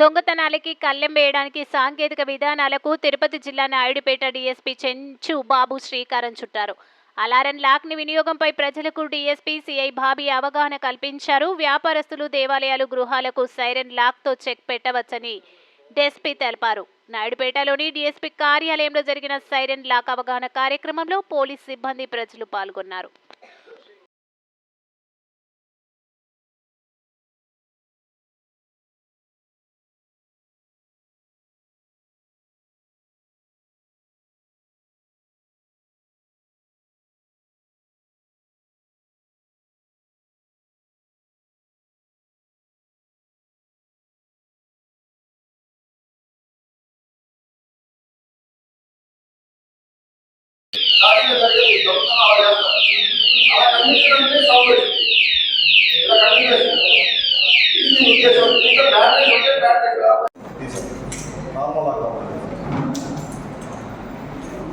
దొంగతనాలకి కళ్ళెం వేయడానికి సాంకేతిక విధానాలకు తిరుపతి జిల్లా నాయుడుపేట డీఎస్పీ చెంచు బాబు శ్రీకారం చుట్టారు. అలారం లాక్ని వినియోగంపై ప్రజలకు డీఎస్పీ సిఐ బాబీ అవగాహన కల్పించారు. వ్యాపారస్తులు దేవాలయాలు గృహాలకు సైరన్ లాక్తో చెక్ పెట్టవచ్చని డీఎస్పీ తెలిపారు. నాయుడుపేటలోని డీఎస్పీ కార్యాలయంలో జరిగిన సైరన్ లాక్ అవగాహన కార్యక్రమంలో పోలీస్ సిబ్బంది ప్రజలు పాల్గొన్నారు.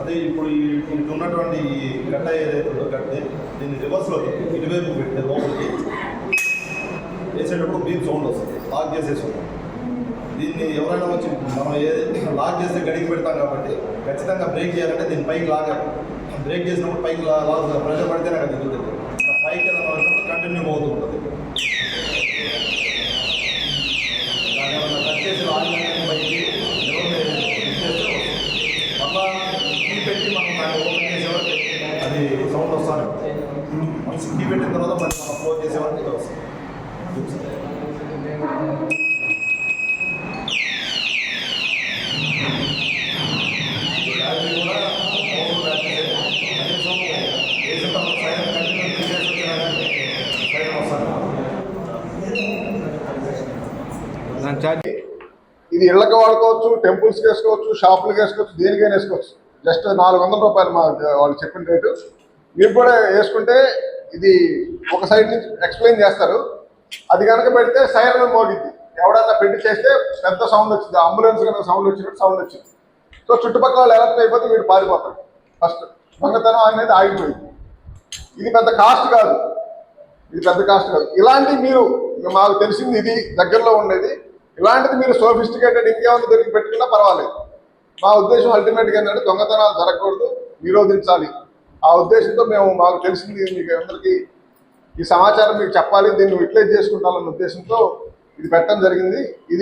అదే ఇప్పుడు ఈ ఇది ఉన్నటువంటి ఈ గడ్డ ఏదైతే ఉందో గట్టే దీన్ని రివర్స్లో ఇటువైపు పెట్టే లోపలికి వేసేటప్పుడు బీప్ సౌండ్ వస్తుంది. లాక్ చేసేసి ఉంటాం దీన్ని ఎవరైనా వచ్చి మనం ఏదైతే లాక్ చేస్తే గడికి పెడతాం కాబట్టి ఖచ్చితంగా బ్రేక్ చేయాలంటే దీన్ని పైకి లాగాలి. బ్రేక్ చేసినప్పుడు పైకి లా లాగ్ ప్రెషర్ పడితేనే కదా దిగుతుంది. పైకి ఏదైనా కంటిన్యూ అవుతూ ఉంటుంది. కట్ చేసి పెట్టి మనం అది సౌండ్ వస్తాను వన్స్ కీ పెట్టిన తర్వాత మళ్ళీ మనం క్లోజ్ చేసేవారికి వస్తుంది. ఇది ఇళ్ళకి వాడుకోవచ్చు టెంపుల్స్కి వేసుకోవచ్చు షాపులకి వేసుకోవచ్చు దేనికైనా వేసుకోవచ్చు. జస్ట్ నాలుగు వందల రూపాయలు మా వాళ్ళు చెప్పిన రేటు. మీరు కూడా వేసుకుంటే ఇది ఒక సైడ్ నుంచి ఎక్స్ప్లెయిన్ చేస్తారు. అది కనుక పెడితే సైరన్ మోగింది ఎవడన్నా పెట్టి చేస్తే పెద్ద సౌండ్ వచ్చింది. అంబులెన్స్ కనుక సౌండ్ వచ్చినట్టు సౌండ్ వచ్చింది. సో చుట్టుపక్కల వాళ్ళు ఎలర్ట్ అయిపోతే వీడు పారిపోతాడు. ఫస్ట్ దొంగతనం అనేది ఆగిపోయింది. ఇది పెద్ద కాస్ట్ కాదు. ఇది పెద్ద కాస్ట్ కాదు. ఇలాంటి మీరు మాకు తెలిసింది ఇది దగ్గరలో ఉండేది. ఇలాంటిది మీరు సోఫిస్టికేటెడ్ ఇంకేమైనా దొరికి పెట్టుకున్నా పర్వాలేదు. మా ఉద్దేశం అల్టిమేట్గా ఏంటంటే దొంగతనాలు జరగకూడదు నిరోధించాలి. ఆ ఉద్దేశంతో మేము మాకు తెలిసింది మీకు అందరికీ ఈ సమాచారం మీకు చెప్పాలి దీన్ని యూటిలైజ్ చేసుకుంటాలన్న ఉద్దేశంతో ఇది పెట్టడం జరిగింది. ఇది